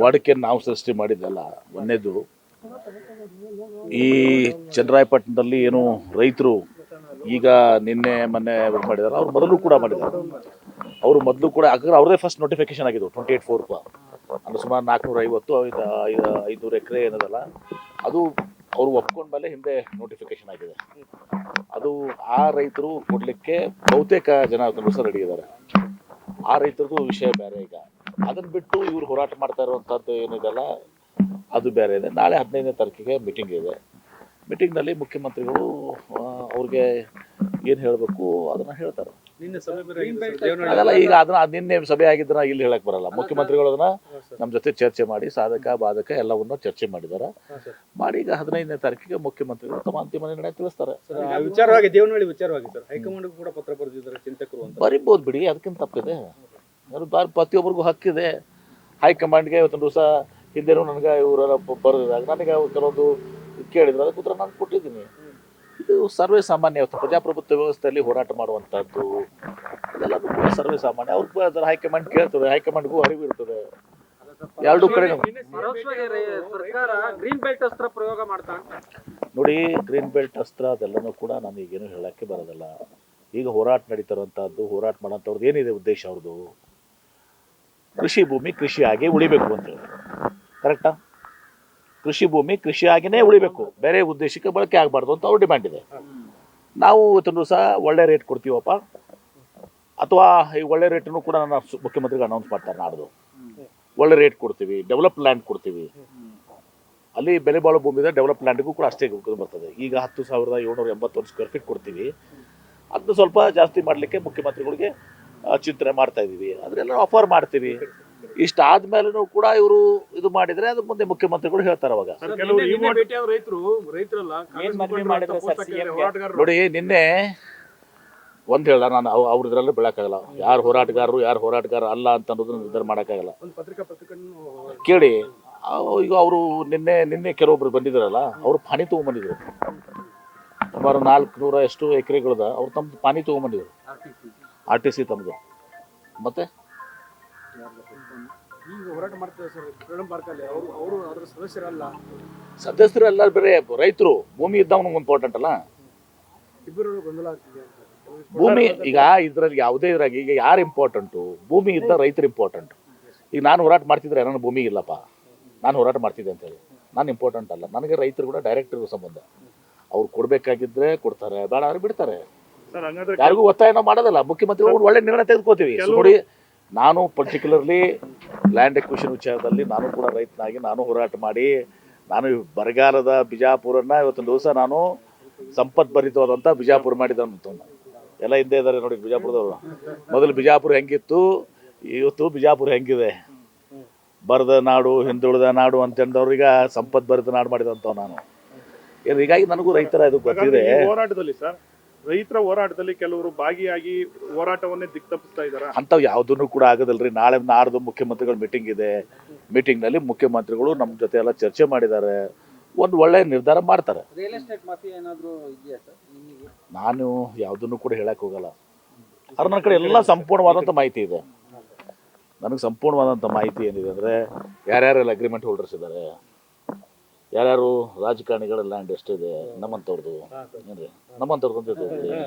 ವಾಡಿಕೆ ನಾವು ಸೃಷ್ಟಿ ಮಾಡಿದ್ದಲ್ಲ. ಒಂದೇದು, ಈ ಚಂದ್ರಾಯಪಟ್ಟಣದಲ್ಲಿ ಏನು ರೈತರು ಈಗ ನಿನ್ನೆ ಮೊನ್ನೆ ಮಾಡಿದ್ದಾರೆ ಅವ್ರು ಮೊದಲು ಕೂಡ ಮಾಡಿದ್ದಾರೆ. ಅವರು ಮೊದಲು ಕೂಡ ಯಾಕಂದ್ರೆ ಅವ್ರದೇ ಫಸ್ಟ್ ನೋಟಿಫಿಕೇಶನ್ ಆಗಿದ್ದು ಟ್ವೆಂಟಿ ಏಟ್ ಫೋರ್ ಅಂದ್ರೆ ಸುಮಾರು ನಾಲ್ಕುನೂರ ಐವತ್ತು ಐದು ಐದು, ಐದುನೂರು ಎಕರೆ ಏನದಲ್ಲ, ಅದು ಅವರು ಒಪ್ಕೊಂಡ ಮೇಲೆ ಹಿಂದೆ ನೋಟಿಫಿಕೇಶನ್ ಆಗಿದೆ. ಅದು ಆ ರೈತರು ಕೊಡಲಿಕ್ಕೆ ಬಹುತೇಕ ಜನ ರೆಡಿ ಇದ್ದಾರೆ ಆ ರೈತರದ್ದು ವಿಷಯ ಬೇರೆ ಈಗ. ಅದನ್ನ ಬಿಟ್ಟು ಇವ್ರು ಹೋರಾಟ ಮಾಡ್ತಾ ಇರುವಂತದ್ದು ಏನಿದೆಲ್ಲ ಅದು ಬೇರೆ ಇದೆ. ನಾಳೆ ಹದಿನೈದನೇ ತಾರೀಕಿಗೆ ಮೀಟಿಂಗ್ ಇದೆ. ಮೀಟಿಂಗ್ನಲ್ಲಿ ಮುಖ್ಯಮಂತ್ರಿಗಳು ಅವ್ರಿಗೆ ಏನು ಹೇಳಬೇಕು ಅದನ್ನ ಹೇಳ್ತಾರೆ. ಅದೆಲ್ಲ ಈಗ ಅದನ್ನ ಅದ್ ನಿನ್ನೆ ಸಭೆ ಆಗಿದ್ದನ್ನ ಇಲ್ಲಿ ಹೇಳಕ್ ಬರಲ್ಲ. ಮುಖ್ಯಮಂತ್ರಿಗಳು ಅದನ್ನ ನಮ್ಮ ಜೊತೆ ಚರ್ಚೆ ಮಾಡಿ ಸಾಧಕ ಬಾಧಕ ಎಲ್ಲವನ್ನ ಚರ್ಚೆ ಮಾಡಿದ್ದಾರೆ ಮಾಡಿ ಈಗ ಹದಿನೈದನೇ ತಾರೀಕಿಗೆ ಮುಖ್ಯಮಂತ್ರಿಗಳು ತಮ್ಮ ಅಂತಿಮ ನಿರ್ಣಯ ತಿಳಿಸ್ತಾರೆ. ವಿಚಾರವಾಗಿ ದೇವನಹಳ್ಳಿ ವಿಚಾರವಾಗಿ ಸರ್ ಹೈಕಮಾಂಡ್ ಕೂಡ ಪತ್ರ ಬರೆದಿದ್ದಾರೆ ಚಿಂತಕರು ಅಂತ. ಬರಿಬೋದು ಬಿಡಿ ಅದಕ್ಕಿಂತ ತಪ್ಪಿದೆ. ಅದು ಬಾರ್ ಪ್ರತಿಯೊಬ್ಬರಿಗೂ ಹಕ್ಕಿದೆ. ಹೈಕಮಾಂಡ್ಗೆ ಇವತ್ತೊಂದು ದಿವಸ ಹಿಂದೆನೂ ನನಗೆ ಇವರೆಲ್ಲ ಬರೆದಿದಾಗ ನನಗೆ ಕೆಲವೊಂದು ಕೇಳಿದ್ರು. ಅದಕ್ಕೆ ಉತ್ತರ ನಾನು ಕೊಟ್ಟಿದ್ದೀನಿ. ಇದು ಸರ್ವೇ ಸಾಮಾನ್ಯ ಪ್ರಜಾಪ್ರಭುತ್ವ ವ್ಯವಸ್ಥೆಯಲ್ಲಿ ಹೋರಾಟ ಮಾಡುವಂಥದ್ದು ಅದೆಲ್ಲ ಕೂಡ ಸರ್ವೇ ಸಾಮಾನ್ಯ. ಅವ್ರಿಗೆ ಅದರ ಹೈಕಮಾಂಡ್ ಕೇಳ್ತದೆ. ಹೈಕಮಾಂಡ್ಗೂ ಅರಿವು ಇರ್ತದೆ. ಎರಡು ಕಡೆ ನೋಡಿ ಗ್ರೀನ್ ಬೆಲ್ಟ್ ಅಸ್ತ್ರ ಅದೆಲ್ಲನೂ ಕೂಡ ನಾನು ಈಗೇನು ಹೇಳಕ್ಕೆ ಬರೋದಲ್ಲ. ಈಗ ಹೋರಾಟ ನಡೀತಾರಂಥದ್ದು ಹೋರಾಟ ಮಾಡೋಂಥವ್ರದ್ದು ಏನಿದೆ ಉದ್ದೇಶ ಅವ್ರದ್ದು? ಕೃಷಿ ಭೂಮಿ ಕೃಷಿಯಾಗಿ ಉಳಿಬೇಕು ಅಂತ ಕರೆಕ್ಟಾ ಕೃಷಿ ಭೂಮಿ ಕೃಷಿಯಾಗಿನೇ ಉಳಿಬೇಕು. ಬೇರೆ ಉದ್ದೇಶಕ್ಕೆ ಬಳಕೆ ಆಗಬಾರ್ದು ಅಂತ ಅವ್ರು ಡಿಮ್ಯಾಂಡ್ ಇದೆ. ನಾವು ಇವತ್ತೊಂದು ಸಹ ಒಳ್ಳೆ ರೇಟ್ ಕೊಡ್ತೀವಪ್ಪ. ಅಥವಾ ಈ ಒಳ್ಳೆ ರೇಟನ್ನು ಕೂಡ ನನ್ನ ಮುಖ್ಯಮಂತ್ರಿಗೆ ಅನೌನ್ಸ್ ಮಾಡ್ತಾರೆ ನಾಡ್ದು. ಒಳ್ಳೆ ರೇಟ್ ಕೊಡ್ತೀವಿ ಡೆವಲಪ್ ಲ್ಯಾಂಡ್ ಕೊಡ್ತೀವಿ. ಅಲ್ಲಿ ಬೆಲೆ ಬಾಳೋ ಭೂಮಿ ಇದೆ ಡೆವಲಪ್ ಲ್ಯಾಂಡ್ಗೂ ಕೂಡ ಅಷ್ಟೇ ಬರ್ತದೆ. ಈಗ ಹತ್ತು ಸಾವಿರದ ಏಳ್ನೂರ ಎಂಬತ್ತೊಂದು ಸ್ಕ್ವೇರ್ ಫೀಟ್ ಕೊಡ್ತೀವಿ. ಅದನ್ನು ಸ್ವಲ್ಪ ಜಾಸ್ತಿ ಮಾಡಲಿಕ್ಕೆ ಮುಖ್ಯಮಂತ್ರಿಗಳಿಗೆ ಚಿಂತನೆ ಮಾಡ್ತಾ ಇದ್ದೀವಿ. ಅದನ್ನೆಲ್ಲ ಆಫರ್ ಮಾಡ್ತೀವಿ. ಇಷ್ಟ ಆದ್ಮೇಲೂ ಕೂಡ ಇವರು ಇದು ಮಾಡಿದ್ರೆ ಅದು ಮುಂದೆ ಮುಖ್ಯಮಂತ್ರಿಗಳು ಹೇಳ್ತಾರೆ ಅವಾಗ. ನೋಡಿ ನಿನ್ನೆ ಒಂದ್ ಹೇಳ ನಾನು ಅವ್ ಅವ್ರ ಇದ್ರಲ್ಲಿ ಬೆಳಕಾಗಲ್ಲ ಯಾರು ಹೋರಾಟಗಾರರು ಯಾರು ಹೋರಾಟಗಾರ ಅಲ್ಲ ಅಂತ ಅನ್ನೋದನ್ನ ನಿರ್ಧಾರ ಮಾಡೋಕ್ಕಾಗಲ್ಲ. ಒಂದು ಪತ್ರಿಕಾ ಪತ್ರಿಕೆಯನ್ನು ಕೇಳಿ ಈಗ ಅವರು ನಿನ್ನೆ ನಿನ್ನೆ ಕೆಲವೊಬ್ರು ಬಂದಿದ್ದಾರಲ್ಲ ಅವರು ಪಾನಿ ತೊಗೊಂಬಂದಿದ್ರು. ಸುಮಾರು ನಾಲ್ಕುನೂರ ಎಷ್ಟು ಎಕರೆಗಳದ ಅವ್ರು ತಮ್ಮ ಪಾನಿ ತೊಗೊಂಬಂದಿದ್ರು. ಆರ್ ಟಿ ಸಿ ತಮ್ಮದು ಮತ್ತೆ? ಈಗ ಹೋರಾಟ ಮಾಡ್ತಾರೆ ಸರ್ ಫ್ರೀಡಂ ಪಾರ್ಕ್ ಅಲ್ಲಿ ಅವರು ಅವರು ಅದರ ಸದಸ್ಯರಲ್ಲ. ಸದಸ್ಯರು ಎಲ್ಲ ಬೇರೆ ರೈತರು ಭೂಮಿ ಇದ್ದವನು ಇಂಪಾರ್ಟೆಂಟ್ ಅಲ್ಲ? ಇಬ್ಬರು ಗೊಂದಲ ಆಗ್ತಿದೆ ಅಂತ. ಭೂಮಿ ಈಗ ಇದ್ರಲ್ಲಿ ಯಾವುದೇ ಇದ್ರಾಗಿ ಈಗ ಯಾರು ಇಂಪಾರ್ಟೆಂಟು ಭೂಮಿ ಇದ್ದ ರೈತರು ಇಂಪಾರ್ಟೆಂಟ್ ಈಗ ನಾನು ಹೋರಾಟ ಮಾಡ್ತಿದ್ರೆ ಏನೋ ಭೂಮಿ ಇಲ್ಲಪ್ಪ. ನಾನು ಹೋರಾಟ ಮಾಡ್ತಿದ್ದೆ ಅಂತೇಳಿ ನಾನು ಇಂಪಾರ್ಟೆಂಟ್ ಅಲ್ಲ. ನನಗೆ ರೈತರು ಕೂಡ ಡೈರೆಕ್ಟ್ ಇರೋ ಸಂಬಂಧ. ಅವ್ರು ಕೊಡ್ಬೇಕಾಗಿದ್ರೆ ಕೊಡ್ತಾರೆ ಬೇಡ ಅವ್ರು ಬಿಡ್ತಾರೆ. ಯಾರಿಗೂ ಒತ್ತಾಯ ನಾವು ಮಾಡೋದಲ್ಲ. ಮುಖ್ಯಮಂತ್ರಿಗಳು ಒಳ್ಳೆ ನಿರ್ಣಯ ತೆಗೆದುಕೋತೀವಿ. ನೋಡಿ ನಾನು ಪರ್ಟಿಕ್ಯುಲರ್ಲಿ ಲ್ಯಾಂಡ್ ಎಕ್ವಿಷನ್ ವಿಚಾರದಲ್ಲಿ ನಾನು ಕೂಡ ರೈತನಾಗಿ ನಾನು ಹೋರಾಟ ಮಾಡಿ ನಾನು ಬರಗಾಲದ ಬಿಜಾಪುರನ್ನ ಇವತ್ತೊಂದು ದಿವಸ ನಾನು ಸಂಪತ್ ಭರಿತವಾದಂತ ಬಿಜಾಪುರ ಮಾಡಿದ ಎಲ್ಲ ಹಿಂದೆ ಇದ್ದಾರೆ ನೋಡಿ ಬಿಜಾಪುರದವರು. ಮೊದಲು ಬಿಜಾಪುರ ಹೆಂಗಿತ್ತು ಇವತ್ತು ಬಿಜಾಪುರ ಹೆಂಗಿದೆ? ಬರದ ನಾಡು ಹಿಂದುಳಿದ ನಾಡು ಅಂತಂದವ್ರೀಗ ಸಂಪತ್ ಭರಿತ ನಾಡು ಮಾಡಿದಂತ ನಾನು. ಏನು ಹೀಗಾಗಿ ನನಗೂ ರೈತರ ಇದು ಗೊತ್ತಿದೆ. ಹೋರಾಟದಲ್ಲಿ ಸರ್ ರೈತರ ಹೋರಾಟದಲ್ಲಿ ಕೆಲವರು ಭಾಗಿಯಾಗಿ ಹೋರಾಟವನ್ನೇ ದಿಕ್ತಪ್ಪಿಸ್ತಾ ಇದ್ದಾರೆ? ಅಂಥವು ಯಾವುದನ್ನು ಕೂಡ ಆಗೋದಿಲ್ರಿ. ನಾಳೆ ನಾಡ್ದು ಮುಖ್ಯಮಂತ್ರಿಗಳ ಮೀಟಿಂಗ್ ಇದೆ. ಮೀಟಿಂಗ್ನಲ್ಲಿ ಮುಖ್ಯಮಂತ್ರಿಗಳು ನಮ್ಮ ಜೊತೆ ಎಲ್ಲ ಚರ್ಚೆ ಮಾಡಿದ್ದಾರೆ. ಒಂದು ಒಳ್ಳೆ ನಿರ್ಧಾರ ಮಾಡ್ತಾರೆ. ರಿಯಲ್ ಎಸ್ಟೇಟ್ ಮಾಫಿಯಾ ಏನಾದ್ರು ಇದೆಯಾ ಸರ್? ನಾನು ಯಾವುದನ್ನು ಕೂಡ ಹೇಳಕ್ ಹೋಗಲ್ಲ. ಅದ್ರ ನನ್ನ ಕಡೆ ಎಲ್ಲ ಸಂಪೂರ್ಣವಾದಂಥ ಮಾಹಿತಿ ಇದೆ. ನನಗೆ ಸಂಪೂರ್ಣವಾದಂಥ ಮಾಹಿತಿ ಏನಿದೆ ಅಂದರೆ ಯಾರ್ಯಾರೆಲ್ಲ ಅಗ್ರಿಮೆಂಟ್ ಹೋಲ್ಡರ್ಸ್ ಇದ್ದಾರೆ? ಯಾರ್ಯಾರು ರಾಜಕಾರಣಿಗಳ ಲ್ಯಾಂಡ್ ಎಷ್ಟಿದೆ ನಮ್ಮಂಥವ್ರದ್ದು ಏನ್ರಿ? ನಮ್ಮಂಥವ್ರದ್ದು ಅಂತ ಇರ್ತದೆ.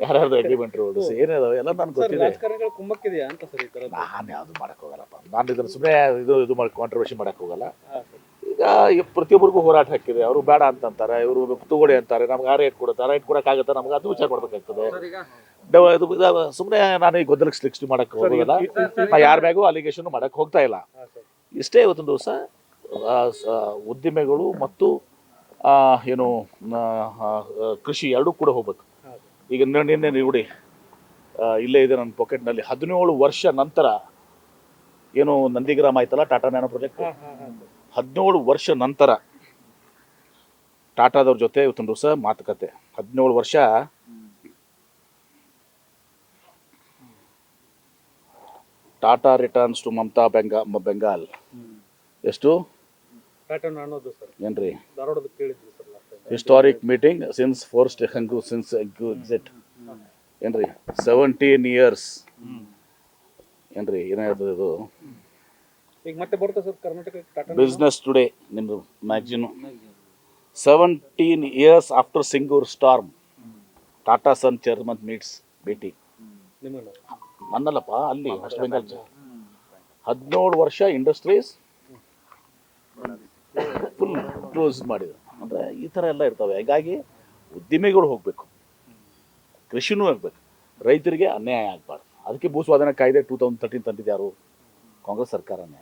ಯಾರ್ಯಾರ್ದು ಅಗ್ರಿಮೆಂಟ್ ರೋಡ್ಸ್ ಏನಿದಾವೆ ಎಲ್ಲ ನಾನು ಗೊತ್ತಿದೆ. ಕುಮ್ಮಕ್ಕಿದೆಯಾ ಅಂತ ಸರ್ ಈ ನಾನು ಯಾವುದು ಮಾಡಕ್ ಹೋಗಲ್ಲಪ್ಪ ನಾನು ಇದನ್ನ ಸುಮ್ಮನೆ ಇದು ಇದು ಮಾಡಿ ಕಾಂಟ್ರವರ್ಸಿ ಮಾಡಕ್ ಹೋಗಲ್ಲ. ಈಗ ಈ ಪ್ರತಿಯೊಬ್ಬರಿಗೂ ಹೋರಾಟ ಹಾಕಿದೆ ಅವರು ಬೇಡ ಅಂತಂತಾರೆ ಇವರು ತಗೊಳ್ಳಿ ಅಂತಾರೆ ನಮ್ಗೆ ಆ ರೇಟ್ ಕೊಡುತ್ತೆ ಆ ರೇಟ್ ಕೊಡೋಕ್ಕಾಗತ್ತೆ ನಮ್ಗೆ ಅದು ವಿಚಾರ ಮಾಡ್ಬೇಕಾಗ್ತದೆ. ಸರ್ ಈಗ ಡವ- ಇದು ಸುಮ್ಮನೆ ನಾನು ಈ ಗೊಂದಲಕ್ಕೆ ಸೃಷ್ಟಿ ಮಾಡಕ್ ಹೋಗೋದಿಲ್ಲ. ನಾ ಯಾರ ಮ್ಯಾಗೂ ಅಲಿಗೇಷನ್ ಮಾಡಕ್ ಹೋಗ್ತಾ ಇಲ್ಲ. ಇಷ್ಟೇ ಇವತ್ತೊಂದು ದಿವಸ ಉದ್ದಿಮೆಗಳು ಮತ್ತು ಆ, ಏನು ಕೃಷಿ ಎರಡೂ ಕೂಡ ಹೋಗ್ಬೇಕು. ಈಗ ನಿನ್ನೆ ನೋಡಿ ಇಲ್ಲೇ ಇದೆ ನನ್ನ ಪಾಕೆಟ್ನಲ್ಲಿ ಹದಿನೇಳು ವರ್ಷ ನಂತರ ಏನು ನಂದಿಗ್ರಾಮ ಆಯ್ತಲ್ಲ ಟಾಟಾ ನ್ಯಾನೋ ಪ್ರಾಜೆಕ್ಟ್ ಹದಿನೇಳು ವರ್ಷ ನಂತರ ಟಾಟಾದವ್ರ ಜೊತೆ ಇವತ್ತೊಂದು ದಿವಸ ಮಾತುಕತೆ. ಹದಿನೇಳು ವರ್ಷ ಟಾಟಾ ರಿಟರ್ನ್ಸ್ ಟು ಮಮತಾ ಬೆಂಗಾ ಬೆಂಗಾಲ್. ಎಷ್ಟು? ಪ್ಯಾಟರ್ನ್ ಅನ್ನೋದು ಸರ್ ಏನ್ರಿ? ಧಾರವಾಡದ ಕೇಳಿದ್ವಿ sir last time historic meeting since forced ಹಂಗು ಸಿನ್ಸ್ ಎಕ್ಸಿಟ್ ಏನ್ರಿ? ಸೆವೆಂಟೀನ್ ಇಯರ್ಸ್ ಏನ್ರಿ? ಏನಾಯ್ತದ ಇದು? ಈಗ ಮತ್ತೆ ಬರುತ್ತೆ ಸರ್ ಕರ್ನಾಟಕ ಬಿಸ್ನೆಸ್ ಟುಡೇ ನಿಮ್ಮದು magazine seventeen years after Singur storm Tata son chairman meets ಭೇಟಿ ನಿಮ್ಮನ್ನ ನನ್ನಲ್ಲಪ್ಪ ಅಲ್ಲಿ ವೆಸ್ಟ್ ಬೆಂಗಾಲ್ ಹದಿನೇಳು ವರ್ಷ ಇಂಡಸ್ಟ್ರೀಸ್ ಫುಲ್ ಕ್ಲೋಸ್ ಮಾಡಿದ್ರು. ಅಂದರೆ ಈ ಥರ ಎಲ್ಲ ಇರ್ತವೆ. ಹೀಗಾಗಿ ಉದ್ದಿಮೆಗಳು ಹೋಗಬೇಕು. ಕೃಷಿನೂ ಆಗಬೇಕು ರೈತರಿಗೆ ಅನ್ಯಾಯ ಆಗಬಾರ್ದು. ಅದಕ್ಕೆ ಭೂಸ್ವಾಧೀನ ಕಾಯ್ದೆ ಟೂ ತೌಸಂಡ್ ತರ್ಟೀನ್ ತಂದಿದ್ದು ಯಾರು? ಕಾಂಗ್ರೆಸ್ ಸರ್ಕಾರನೇ.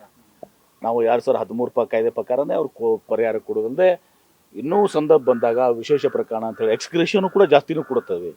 ನಾವು ಎರಡು ಸಾವಿರದ ಹದಿಮೂರು ರೂಪಾಯಿ ಕಾಯ್ದೆ ಪ್ರಕಾರನೇ ಅವ್ರು ಕೋ ಪರಿಹಾರ ಕೊಡೋದಲ್ಲದೆ ಇನ್ನೂ ಸಂದರ್ಭ ಬಂದಾಗ ವಿಶೇಷ ಪ್ರಕರಣ ಅಂತೇಳಿ ಎಕ್ಸ್ಕ್ರೇಷನ್ ಕೂಡ ಜಾಸ್ತಿನೂ ಕೊಡುತ್ತವೆ.